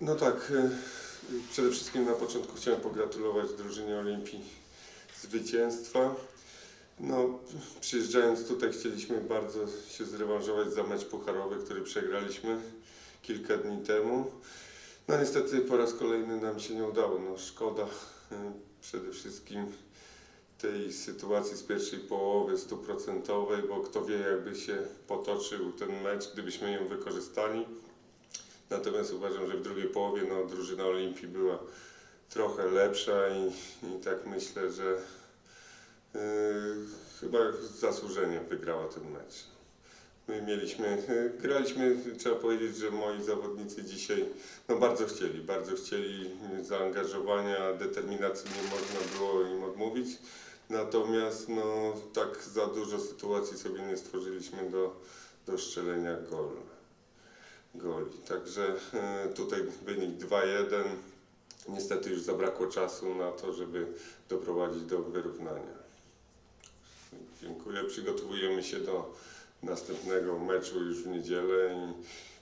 No tak, e, przede wszystkim na początku chciałem pogratulować drużynie Olimpii zwycięstwa. No, przyjeżdżając tutaj chcieliśmy bardzo się zrewanżować za mecz pucharowy, który przegraliśmy kilka dni temu. No niestety po raz kolejny nam się nie udało. No szkoda e, przede wszystkim tej sytuacji z pierwszej połowy stuprocentowej, bo kto wie jakby się potoczył ten mecz, gdybyśmy ją wykorzystali. Natomiast uważam, że w drugiej połowie no, drużyna Olimpii była trochę lepsza i, i tak myślę, że yy, chyba zasłużenie wygrała ten mecz. My mieliśmy, yy, graliśmy, trzeba powiedzieć, że moi zawodnicy dzisiaj no, bardzo chcieli, bardzo chcieli zaangażowania, determinacji nie można było im odmówić. Natomiast no, tak za dużo sytuacji sobie nie stworzyliśmy do, do strzelenia golu goli. Także e, tutaj wynik 2-1. Niestety już zabrakło czasu na to, żeby doprowadzić do wyrównania. Dziękuję. Przygotowujemy się do następnego meczu już w niedzielę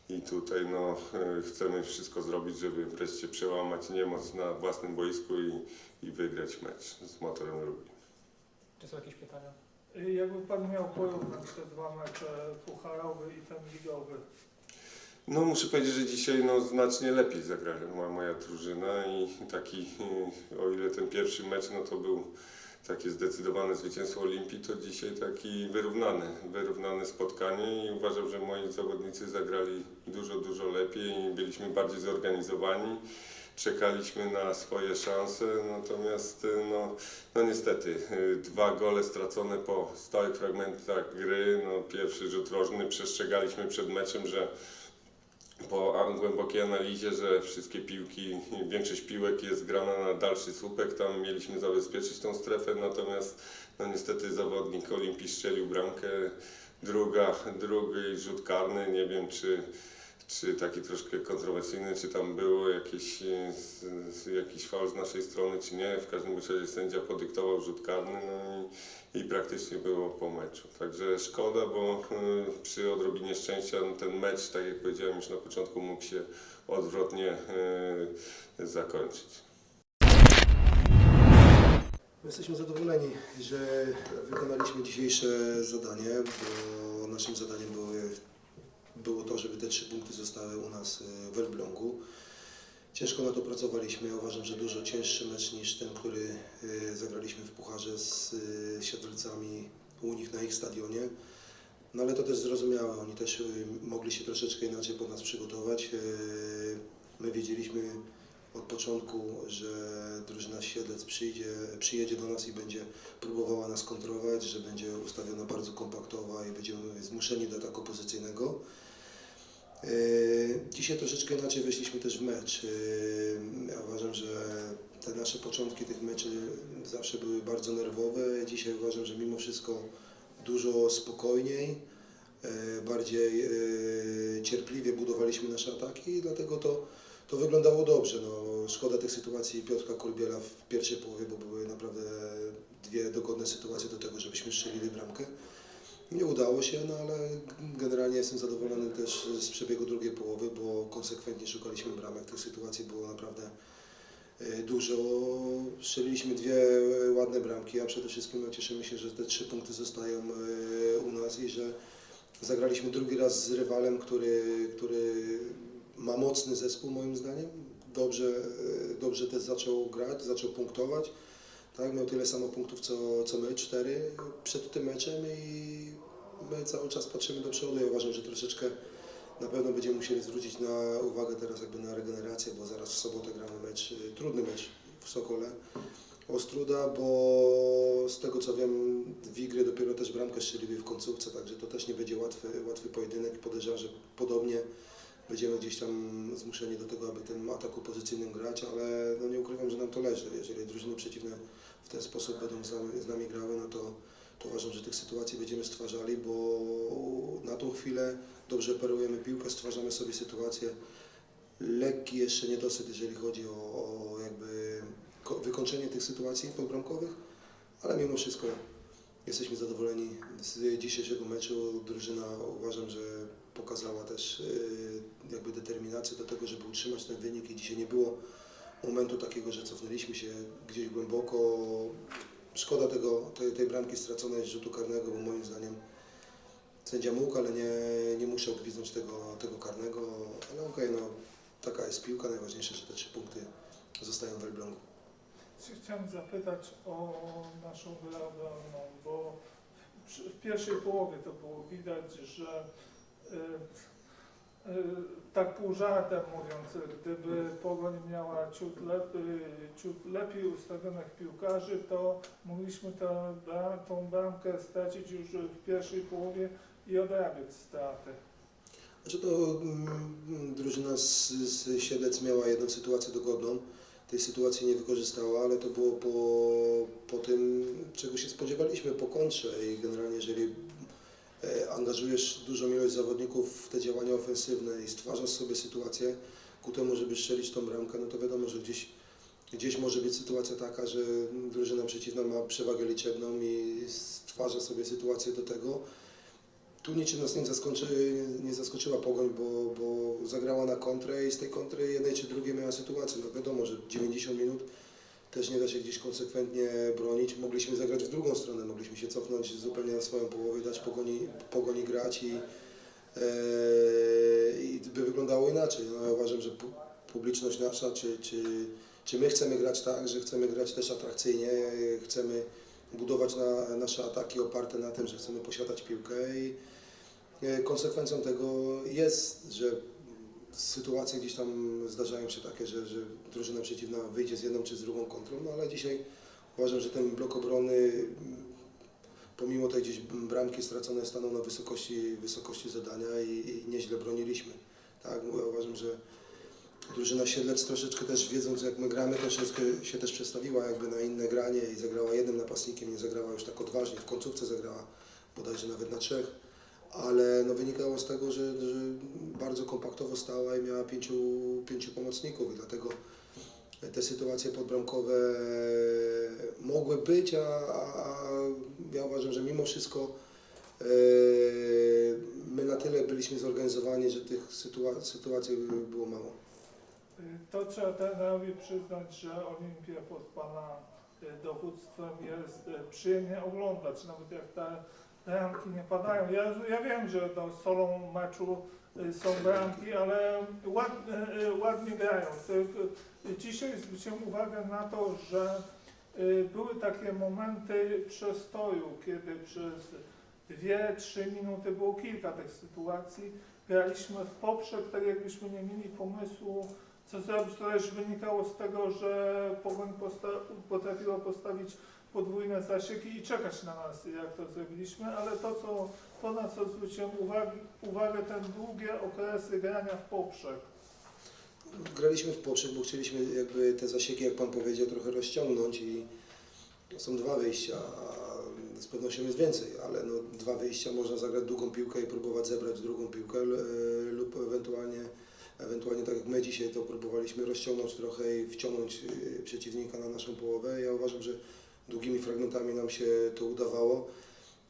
i, i tutaj no, e, chcemy wszystko zrobić, żeby wreszcie przełamać niemoc na własnym boisku i, i wygrać mecz z Motorem Lublin. Czy są jakieś pytania? Jakby Pan miał porównać te dwa mecze, pucharowy i ten ligowy, No muszę powiedzieć, że dzisiaj no, znacznie lepiej zagrała moja drużyna i taki, o ile ten pierwszy mecz no, to był takie zdecydowane zwycięstwo Olimpii, to dzisiaj taki wyrównany, wyrównane spotkanie i uważam, że moi zawodnicy zagrali dużo, dużo lepiej i byliśmy bardziej zorganizowani. Czekaliśmy na swoje szanse, natomiast no, no niestety dwa gole stracone po stałych fragmentach gry. No, pierwszy rzut rożny przestrzegaliśmy przed meczem, że po głębokiej analizie, że wszystkie piłki, większość piłek jest grana na dalszy słupek, tam mieliśmy zabezpieczyć tą strefę, natomiast no niestety zawodnik Olimpii strzelił bramkę, druga, drugi rzut karny, nie wiem czy, czy taki troszkę kontrowersyjny, czy tam było e, z, jakiś faul z naszej strony, czy nie, w każdym razie sędzia podyktował rzut karny, no i, i praktycznie było po meczu. Także szkoda, bo y, przy odrobinie szczęścia no, ten mecz, tak jak powiedziałem już na początku, mógł się odwrotnie y, zakończyć. Jesteśmy zadowoleni, że wykonaliśmy dzisiejsze zadanie, bo naszym zadaniem było, to, żeby te trzy punkty zostały u nas e, w Elblągu. Ciężko na to pracowaliśmy. Ja uważam, że dużo cięższy mecz niż ten, który e, zagraliśmy w Pucharze z e, Siedlcami u nich na ich stadionie. No ale to też zrozumiałe. Oni też mogli się troszeczkę inaczej pod nas przygotować. My wiedzieliśmy od początku, że drużyna Siedlec przyjdzie, przyjedzie do nas i będzie próbowała nas kontrolować, że będzie ustawiona bardzo kompaktowa i będziemy zmuszeni do ataku pozycyjnego. Yy, Dzisiaj troszeczkę inaczej weszliśmy też w mecz. Yy, Ja uważam, że te nasze początki tych meczy zawsze były bardzo nerwowe. Dzisiaj uważam, że mimo wszystko dużo spokojniej, yy, bardziej cierpliwie budowaliśmy nasze ataki i dlatego to to wyglądało dobrze. No, szkoda tych sytuacji Piotrka Korbiela w pierwszej połowie, bo były naprawdę dwie dogodne sytuacje do tego, żebyśmy strzelili bramkę. Nie udało się, no ale generalnie jestem zadowolony też z przebiegu drugiej połowy, bo konsekwentnie szukaliśmy bramek. Tych sytuacji było naprawdę e, dużo. Strzeliliśmy dwie ładne bramki, a przede wszystkim no, cieszymy się, że te trzy punkty zostają e, u nas i że zagraliśmy drugi raz z rywalem, który, który ma mocny zespół moim zdaniem. Dobrze, e, dobrze też zaczął grać, zaczął punktować. Tak, miał tyle samo punktów co, co my, cztery przed tym meczem i my cały czas patrzymy do przodu. Ja uważam, że troszeczkę na pewno będziemy musieli zwrócić na uwagę teraz jakby na regenerację, bo zaraz w sobotę gramy mecz, trudny mecz w Sokole. Ostruda, bo z tego co wiem, Wigry dopiero też bramkę strzelili w końcówce, także to też nie będzie łatwy, łatwy pojedynek. Podejrzewam, że podobnie będziemy gdzieś tam zmuszeni do tego, aby tym ataku pozycyjnym grać, ale no nie ukrywam, że nam to leży. Jeżeli drużyny przeciwne w ten sposób będą z nami, grały, no to, to uważam, że tych sytuacji będziemy stwarzali, bo na tą chwilę dobrze operujemy piłkę, stwarzamy sobie sytuację. Lekki jeszcze niedosyt, jeżeli chodzi o, o jakby ko- wykończenie tych sytuacji podbramkowych, ale mimo wszystko Jesteśmy zadowoleni z dzisiejszego meczu. Drużyna uważam, że pokazała też e, jakby determinację do tego, żeby utrzymać ten wynik i dzisiaj nie było momentu takiego, że cofnęliśmy się gdzieś głęboko. Szkoda tego, tej, tej bramki straconej z rzutu karnego, bo moim zdaniem sędzia mógł, ale nie, nie musiał gwizdnąć tego, tego karnego. Ale okej, no taka jest piłka. Najważniejsze, że te trzy punkty zostają w Elblągu. Chciałem zapytać o naszą grę obronną, bo przy- w pierwszej połowie to było widać, że y, tak pół żartem mówiąc, gdyby Pogoń miała ciut lepiej, ciut lepiej ustawionych piłkarzy, to mogliśmy tę, tą bramkę stracić już w pierwszej połowie i odrabiać straty. Znaczy to mm, drużyna z, z Siedlec miała jedną sytuację dogodną. Tej sytuacji nie wykorzystała, ale to było po, po tym, czego się spodziewaliśmy, po kontrze i generalnie jeżeli angażujesz dużą ilość zawodników w te działania ofensywne i stwarzasz sobie sytuację ku temu, żeby strzelić tą bramkę, no to wiadomo, że gdzieś, gdzieś może być sytuacja taka, że drużyna przeciwna ma przewagę liczebną i stwarza sobie sytuację do tego, tu niczym nas nie, zaskoczy, nie zaskoczyła Pogoń, bo, bo zagrała na kontrę i z tej kontry jednej czy drugiej miała sytuację. No wiadomo, że 90 minut też nie da się gdzieś konsekwentnie bronić. Mogliśmy zagrać w drugą stronę, mogliśmy się cofnąć zupełnie na swoją połowę, dać Pogoni, pogoni grać i, e, i by wyglądało inaczej. No, ja uważam, że pu, publiczność nasza, czy, czy, czy my chcemy grać tak, że chcemy grać też atrakcyjnie, chcemy budować na, nasze ataki oparte na tym, że chcemy posiadać piłkę i e, konsekwencją tego jest, że sytuacje gdzieś tam zdarzają się takie, że, że drużyna przeciwna wyjdzie z jedną czy z drugą kontrą, no ale dzisiaj uważam, że ten blok obrony pomimo tej gdzieś bramki straconej stanął na wysokości, wysokości zadania i, i nieźle broniliśmy. Tak, uważam, że drużyna Siedlec troszeczkę też wiedząc jak my gramy, troszeczkę się też przestawiła jakby na inne granie i zagrała jednym napastnikiem, nie zagrała już tak odważnie, w końcówce zagrała bodajże nawet na trzech, ale no wynikało z tego, że, że bardzo kompaktowo stała i miała pięciu, pięciu pomocników i dlatego te sytuacje podbramkowe mogły być, a, a ja uważam, że mimo wszystko e, my na tyle byliśmy zorganizowani, że tych sytua- sytuacji było mało. To trzeba trenerowi przyznać, że Olimpia pod Pana y, dowództwem jest y, przyjemnie oglądać, nawet jak te bramki nie padają. Ja, ja wiem, że no, solą meczu y, są bramki, ale ład, y, ładnie grają. Y, Dzisiaj zwróciłem uwagę na to, że były takie momenty przestoju, kiedy przez dwie, trzy minuty było kilka tych sytuacji. Graliśmy w poprzek, tak jakbyśmy nie mieli pomysłu, co zrobić. To też wynikało z tego, że Pogoń posta- potrafiła postawić podwójne zasieki i czekać na nas, jak to zrobiliśmy, ale to, co, to na co zwróciłem uwagi, uwagę, te długie okresy grania w poprzek. Graliśmy w poprzek, bo chcieliśmy jakby te zasieki, jak Pan powiedział, trochę rozciągnąć i są dwa wyjścia, a z pewnością jest więcej, ale no, dwa wyjścia, można zagrać długą piłkę i próbować zebrać drugą piłkę e, lub ewentualnie, ewentualnie tak jak my dzisiaj to próbowaliśmy rozciągnąć trochę i wciągnąć e, przeciwnika na naszą połowę. Ja uważam, że długimi fragmentami nam się to udawało.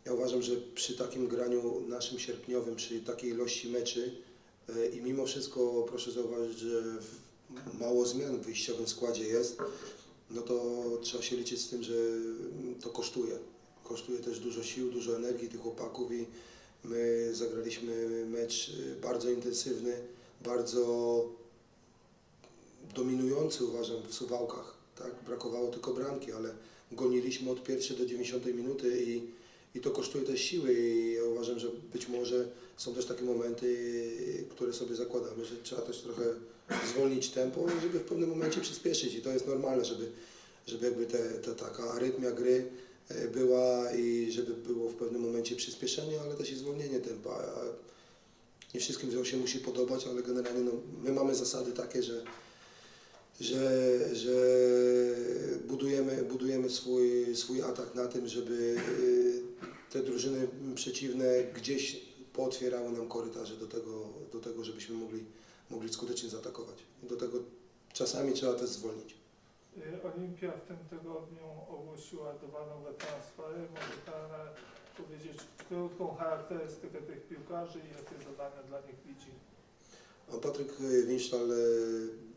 Ja uważam, że przy takim graniu naszym sierpniowym, przy takiej ilości meczy, E, I mimo wszystko proszę zauważyć, że mało zmian w wyjściowym składzie jest, no to trzeba się liczyć z tym, że to kosztuje. Kosztuje też dużo sił, dużo energii tych chłopaków i my zagraliśmy mecz y, bardzo intensywny, bardzo dominujący uważam w Suwałkach. Tak? Brakowało tylko bramki, ale goniliśmy od pierwszej do 90 minuty i, i to kosztuje też siły i ja uważam, że być może są też takie momenty, które sobie zakładamy, że trzeba też trochę zwolnić tempo, żeby w pewnym momencie przyspieszyć i to jest normalne, żeby, żeby jakby te, ta taka arytmia gry e, była i żeby było w pewnym momencie przyspieszenie, ale też i zwolnienie tempa. Nie wszystkim się musi podobać, ale generalnie no, my mamy zasady takie, że, że, że budujemy, budujemy swój, swój atak na tym, żeby e, te drużyny przeciwne gdzieś pootwierały nam korytarze do tego, do tego żebyśmy mogli, mogli skutecznie zaatakować. I do tego czasami trzeba też zwolnić. Y, Olimpia w tym tygodniu ogłosiła dwa nowe transfery. Może Pan powiedzieć krótką charakterystykę tych piłkarzy i jakie zadania dla nich widzi? A Patryk Winsztal e,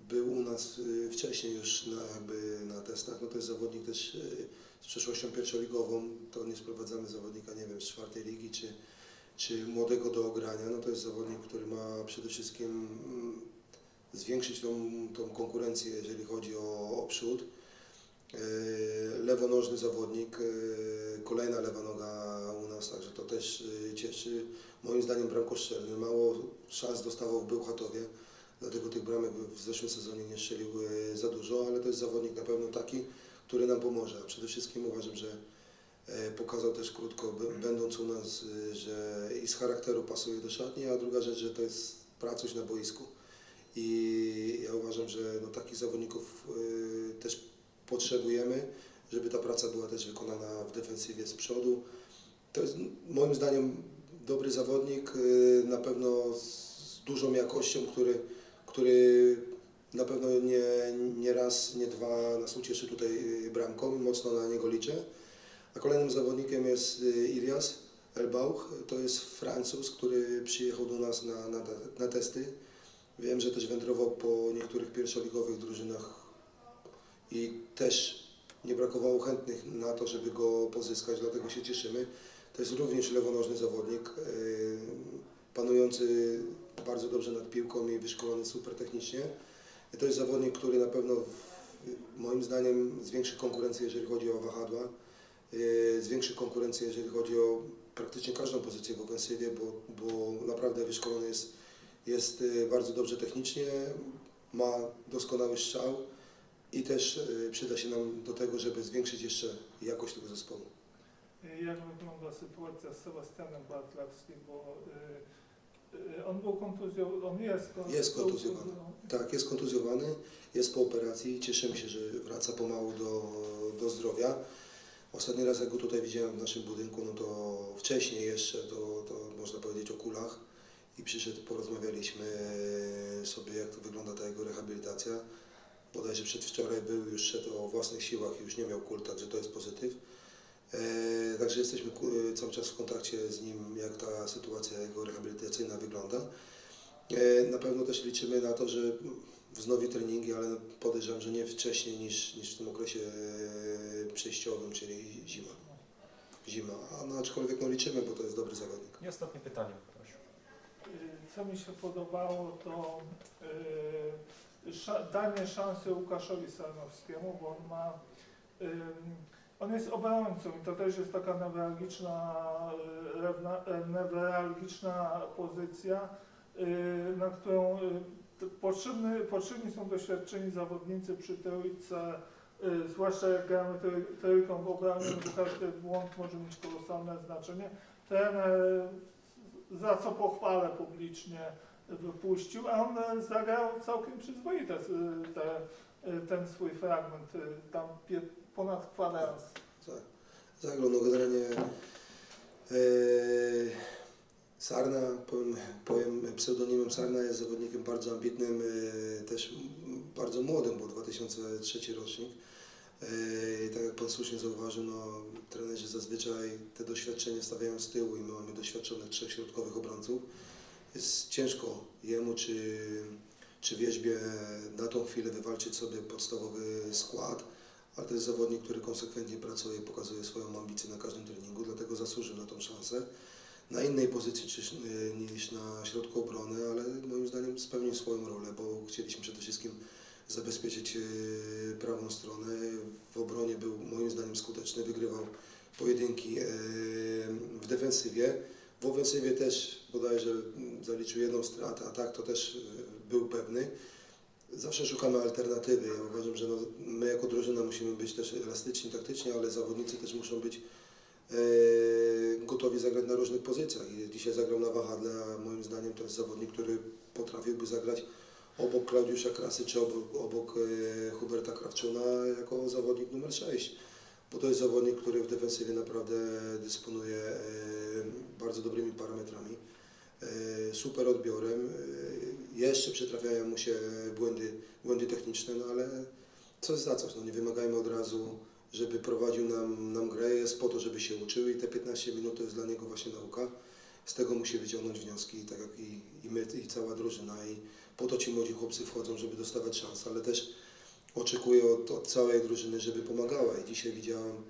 był u nas e, wcześniej już na, jakby na testach. No to jest zawodnik też e, z przeszłością pierwszoligową. To nie sprowadzamy zawodnika, nie wiem, z czwartej ligi czy, czy młodego do ogrania. No to jest zawodnik, który ma przede wszystkim mm, zwiększyć tą, tą konkurencję, jeżeli chodzi o, o przód. E, Lewonożny zawodnik, kolejna lewa noga u nas, także to też cieszy. Moim zdaniem bramkostrzelny, mało szans dostawał w Bełchatowie, dlatego tych bramek w zeszłym sezonie nie strzelił za dużo, ale to jest zawodnik na pewno taki, który nam pomoże. A przede wszystkim uważam, że e, pokazał też krótko, b- będąc u nas, e, że i z charakteru pasuje do szatni, a druga rzecz, że to jest pracuś na boisku. I ja uważam, że no, takich zawodników e, też potrzebujemy, żeby ta praca była też wykonana w defensywie z przodu. To jest moim zdaniem dobry zawodnik, y, na pewno z dużą jakością, który, który na pewno nie, nie raz, nie dwa nas ucieszy tutaj y, bramką mocno na niego liczę. A kolejnym zawodnikiem jest y, Ilias Elbauch, to jest Francuz, który przyjechał do nas na, na, na testy. Wiem, że też wędrował po niektórych pierwszoligowych drużynach i też nie brakowało chętnych na to, żeby go pozyskać, dlatego się cieszymy. To jest również lewonożny zawodnik, yy, panujący bardzo dobrze nad piłką i wyszkolony super technicznie. To jest zawodnik, który na pewno moim zdaniem zwiększy konkurencję, jeżeli chodzi o wahadła, yy, zwiększy konkurencję, jeżeli chodzi o praktycznie każdą pozycję w ofensywie, bo, bo naprawdę wyszkolony jest, jest yy, bardzo dobrze technicznie, ma doskonały strzał i też yy, przyda się nam do tego, żeby zwiększyć jeszcze jakość tego zespołu. Jak wygląda sytuacja z Sebastianem Bartlewskim, bo on był kontuzjowany, on jest, kon- Jest kontuzjowany. Tak, jest kontuzjowany, jest po operacji. Cieszymy się, że wraca pomału do, do zdrowia. Ostatni raz, jak go tutaj widziałem w naszym budynku, no to wcześniej jeszcze, to, to można powiedzieć o kulach. I przyszedł, porozmawialiśmy sobie, jak to wygląda ta jego rehabilitacja. Bodajże przedwczoraj był, już szedł o własnych siłach i już nie miał kul, także to jest pozytyw. E, Także jesteśmy ku- cały czas w kontakcie z nim, jak ta sytuacja jego rehabilitacyjna wygląda. E, Na pewno też liczymy na to, że wznowi treningi, ale podejrzewam, że nie wcześniej niż, niż w tym okresie e, przejściowym, czyli zima. Zima, a no, aczkolwiek no, liczymy, bo to jest dobry zawodnik. I ostatnie pytanie, prosił. Y, Co mi się podobało, to y, sza, danie szansy Łukaszowi Sarnowskiemu, bo on ma, ym, on jest obrońcą i to też jest taka newralgiczna, rewna- e, newralgiczna pozycja, y, na którą potrzebny, potrzebni są doświadczeni zawodnicy przy trójce, zwłaszcza jak gramy trój, trójką w obronie, bo każdy błąd może mieć kolosalne znaczenie. Trener za co pochwalę publicznie wypuścił, a on e, zagrał całkiem przyzwoite e, te, e, ten swój fragment, e, tam ponad kwadrans. Tak. Zagrał no generalnie e, Sarna, powiem, powiem pseudonimem Sarna jest zawodnikiem bardzo ambitnym, e, też bardzo młodym, bo 2003 rocznik. E, I tak jak Pan słusznie zauważył, no, trenerzy zazwyczaj te doświadczenie stawiają z tyłu i my mamy doświadczonych trzech środkowych obrońców. Jest ciężko jemu czy, czy Wierzbie na tą chwilę wywalczyć sobie podstawowy skład ale to jest zawodnik, który konsekwentnie pracuje, pokazuje swoją ambicję na każdym treningu, dlatego zasłużył na tą szansę. Na innej pozycji y, niż na środku obrony, ale moim zdaniem spełnił swoją rolę, bo chcieliśmy przede wszystkim zabezpieczyć y, prawą stronę. W obronie był moim zdaniem skuteczny, wygrywał pojedynki y, w defensywie. W ofensywie też bodajże mm, zaliczył jedną stratę, a tak to też był pewny. Zawsze szukamy alternatywy. Ja uważam, że no, my jako drużyna musimy być też elastyczni taktycznie, ale zawodnicy też muszą być e, gotowi zagrać na różnych pozycjach. I dzisiaj zagrał na wahadle, a moim zdaniem to jest zawodnik, który potrafiłby zagrać obok Klaudiusza Krasy czy obok, obok e, Huberta Krawczuna jako zawodnik numer 6. Bo to jest zawodnik, który w defensywie naprawdę dysponuje e, bardzo dobrymi parametrami super odbiorem. Jeszcze przytrafiają mu się błędy, błędy techniczne, no ale coś za coś. No nie wymagajmy od razu, żeby prowadził nam, nam grę. Jest po to, żeby się uczył i te 15 minut to jest dla niego właśnie nauka. Z tego musi wyciągnąć wnioski, tak jak i, i my, i cała drużyna. I po to ci młodzi chłopcy wchodzą, żeby dostawać szansę, ale też oczekuję od, od całej drużyny, żeby pomagała. I dzisiaj widziałem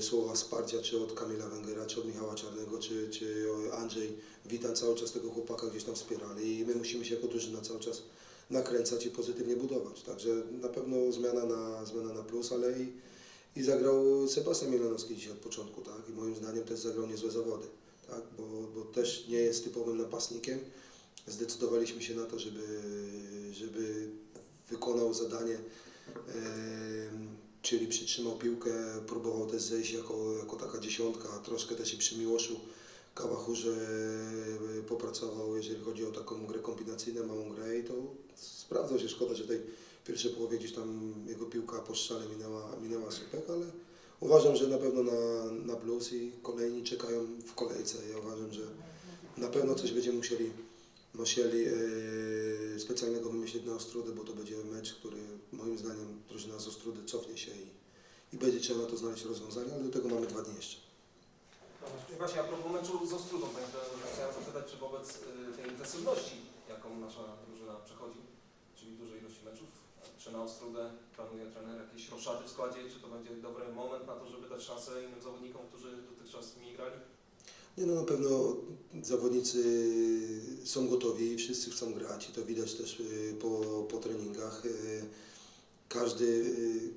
słowa wsparcia, czy od Kamila Węgera, czy od Michała Czarnego, czy, czy Andrzej Witan cały czas tego chłopaka gdzieś tam wspierali i my musimy się jako drużyna cały czas nakręcać i pozytywnie budować. Także na pewno zmiana na, zmiana na plus, ale i, i zagrał Sebastian Milanowski dzisiaj od początku, tak? I moim zdaniem też zagrał niezłe zawody, tak? Bo, bo też nie jest typowym napastnikiem. Zdecydowaliśmy się na to, żeby, żeby wykonał zadanie, em, czyli przytrzymał piłkę, próbował też zejść jako, jako taka dziesiątka, troszkę też i przy Miłoszu Kałachurze e, popracował, jeżeli chodzi o taką grę kombinacyjną, małą grę i to sprawdzał się. Szkoda, że tej pierwszej połowie gdzieś tam jego piłka po strzale minęła, minęła słupek, ale uważam, że na pewno na, na plus i kolejni czekają w kolejce. Ja uważam, że na pewno coś będziemy musieli, musieli e, specjalnego wymyślić na Ostrudę, bo to będzie mecz, który Ostrudy cofnie się i, i będzie trzeba na to znaleźć rozwiązanie, ale do tego mamy dwa dni jeszcze. Właśnie a propos meczu z Ostrudą, panie trenerze, chciałem zapytać, czy wobec y, tej intensywności, jaką nasza drużyna przechodzi, czyli dużej ilości meczów, czy na Ostrudę planuje trener jakieś roszady w składzie, czy to będzie dobry moment na to, żeby dać szansę innym zawodnikom, którzy dotychczas mniej grali? Nie no, na pewno zawodnicy są gotowi i wszyscy chcą grać i to widać też y, po, po treningach. Każdy y,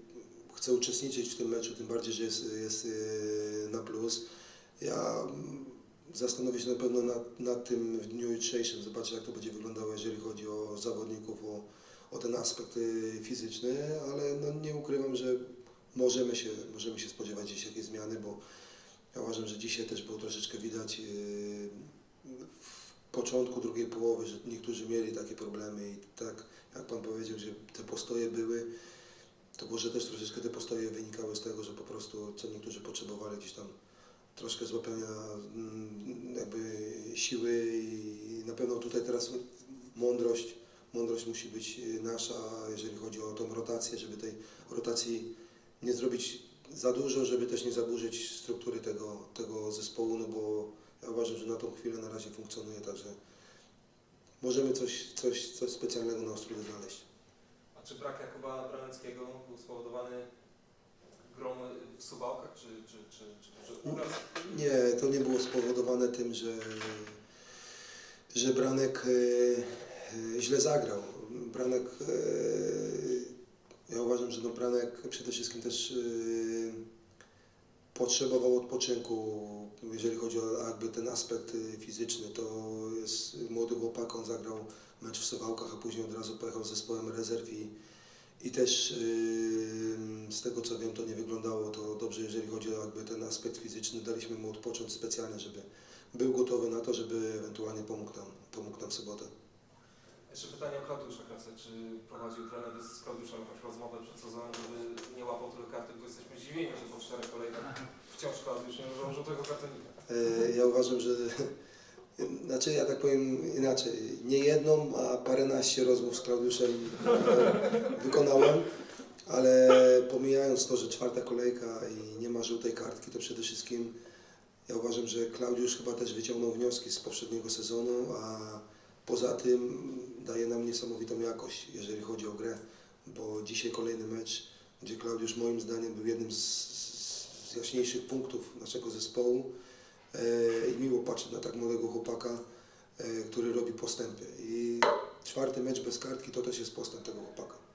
chce uczestniczyć w tym meczu, tym bardziej, że jest, jest y, na plus. Ja mm, zastanowię się na pewno nad, nad tym w dniu jutrzejszym, zobaczę jak to będzie wyglądało, jeżeli chodzi o zawodników, o, o ten aspekt y, fizyczny, ale no, nie ukrywam, że możemy się, możemy się spodziewać gdzieś jakiejś zmiany, bo ja uważam, że dzisiaj też było troszeczkę widać początku drugiej połowy, że niektórzy mieli takie problemy i tak jak Pan powiedział, że te postoje były, to może też troszeczkę te postoje wynikały z tego, że po prostu co niektórzy potrzebowali gdzieś tam troszkę złapania mm, jakby siły i na pewno tutaj teraz mądrość, mądrość musi być nasza, jeżeli chodzi o tą rotację, żeby tej rotacji nie zrobić za dużo, żeby też nie zaburzyć struktury tego, tego zespołu, no bo ja uważam, że na tą chwilę na razie funkcjonuje, także możemy coś, coś, coś specjalnego na Ostrudę znaleźć. A czy brak Jakuba Branickiego był spowodowany grą w Suwałkach, czy, czy, czy, czy, czy uraz? Nie, to nie było spowodowane tym, że, że Branek e, e, źle zagrał. Branek, e, ja uważam, że no Branek przede wszystkim też potrzebował odpoczynku, jeżeli chodzi o jakby ten aspekt e, fizyczny. To jest młody chłopak, on zagrał mecz w Suwałkach, a później od razu pojechał z zespołem rezerw i, i też yy, z tego co wiem, to nie wyglądało to dobrze, jeżeli chodzi o jakby ten aspekt fizyczny. Daliśmy mu odpocząć specjalnie, żeby był gotowy na to, żeby ewentualnie pomógł nam, pomógł nam w sobotę. Jeszcze pytanie o Klaudiusza Krasę. Czy prowadził trener z Klaudiuszem jakąś rozmowę przed sezonem, żeby nie łapał tyle karty, bo jesteśmy zdziwieni, że po czterech kolejkach wciąż Klaudiusz nie używał żółtego kartonika. E, Ja uważam, że znaczy ja tak powiem inaczej, nie jedną, a paręnaście rozmów z Klaudiuszem e, wykonałem, ale pomijając to, że czwarta kolejka i nie ma żółtej kartki, to przede wszystkim ja uważam, że Klaudiusz chyba też wyciągnął wnioski z poprzedniego sezonu, a poza tym daje nam niesamowitą jakość, jeżeli chodzi o grę, bo dzisiaj kolejny mecz, gdzie Klaudiusz moim zdaniem był jednym z, z jaśniejszych punktów naszego zespołu. E, i miło patrzeć na tak młodego chłopaka, e, który robi postępy. I czwarty mecz bez kartki to też jest postęp tego chłopaka.